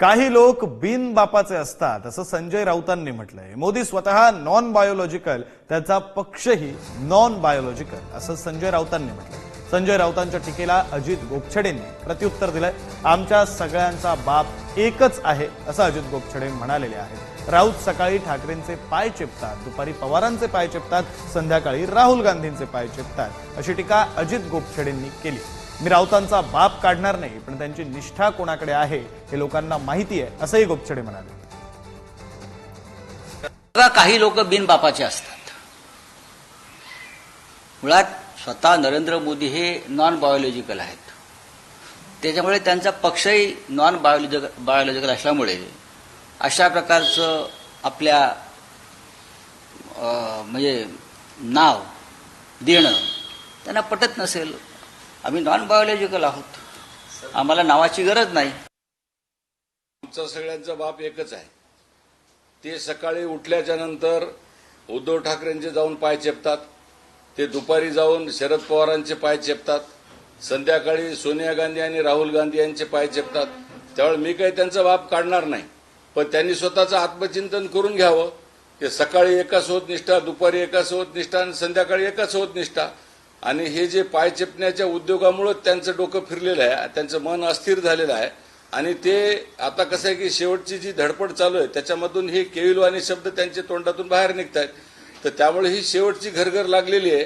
काही लोक बिन बापाचे असतात असं संजय राऊतांनी म्हटलंय. मोदी स्वतः नॉन बायोलॉजिकल त्याचा पक्षही नॉन बायोलॉजिकल असं संजय राऊतांनी म्हटलंय. संजय राऊतांच्या टीकेला अजित गोपछडेंनी प्रत्युत्तर दिलंय. आमच्या सगळ्यांचा बाप एकच आहे असं अजित गोपछडे म्हणालेले आहेत. राऊत सकाळी ठाकरेंचे पाय चेपतात दुपारी पवारांचे पाय चेपतात संध्याकाळी राहुल गांधींचे पाय चेपतात अशी टीका अजित गोपछडेंनी केली. मी राऊतांचा बाप काढणार नाही पण त्यांची निष्ठा कोणाकडे आहे हे लोकांना माहिती आहे असंही गोपछडे म्हणाले. बघा काही लोक बिनबापाचे असतात. मुळात स्वतः नरेंद्र मोदी हे नॉन बायोलॉजिकल आहेत. त्याच्यामुळे त्यांचा पक्षही नॉन बायोलॉजिकल बायोलॉजिकल असल्यामुळे अशा प्रकारचं आपल्या म्हणजे नाव देणं त्यांना पटत नसेल. आम्ही नॉन बायोलॉजिकल आहोत. आम्हाला नावाची गरज नाही. आमचा सगळ्यांचा बाप एकच आहे. ते सकाळी उठल्याच्या नंतर उद्धव ठाकरेंचे जाऊन पाय चेपतात. ते दुपारी जाऊन शरद पवारांचे पाय चेपतात. संध्याकाळी सोनिया गांधी आणि राहुल गांधी यांचे पाय चेपतात. त्यामुळे मी काही त्यांचा बाप काढणार नाही. पण त्यांनी स्वतःचं आत्मचिंतन करून घ्यावं. ते सकाळी एका होत निष्ठा दुपारी एका होत निष्ठा आणि संध्याकाळी एकाच होत निष्ठा. आणि हे जे पाय चेपण्याच्या उद्योगामुळे त्यांचं डोकं फिरलेलं आहे त्यांचं मन अस्थिर झालेलं आहे. आणि ते आता कसं आहे की शेवटची जी धडपड चालू आहे त्याच्यामधून हे केविलवाणी शब्द त्यांच्या तोंडातून बाहेर निघत आहेत तर त्यामुळे ही शेवटची घरघर लागलेली आहे.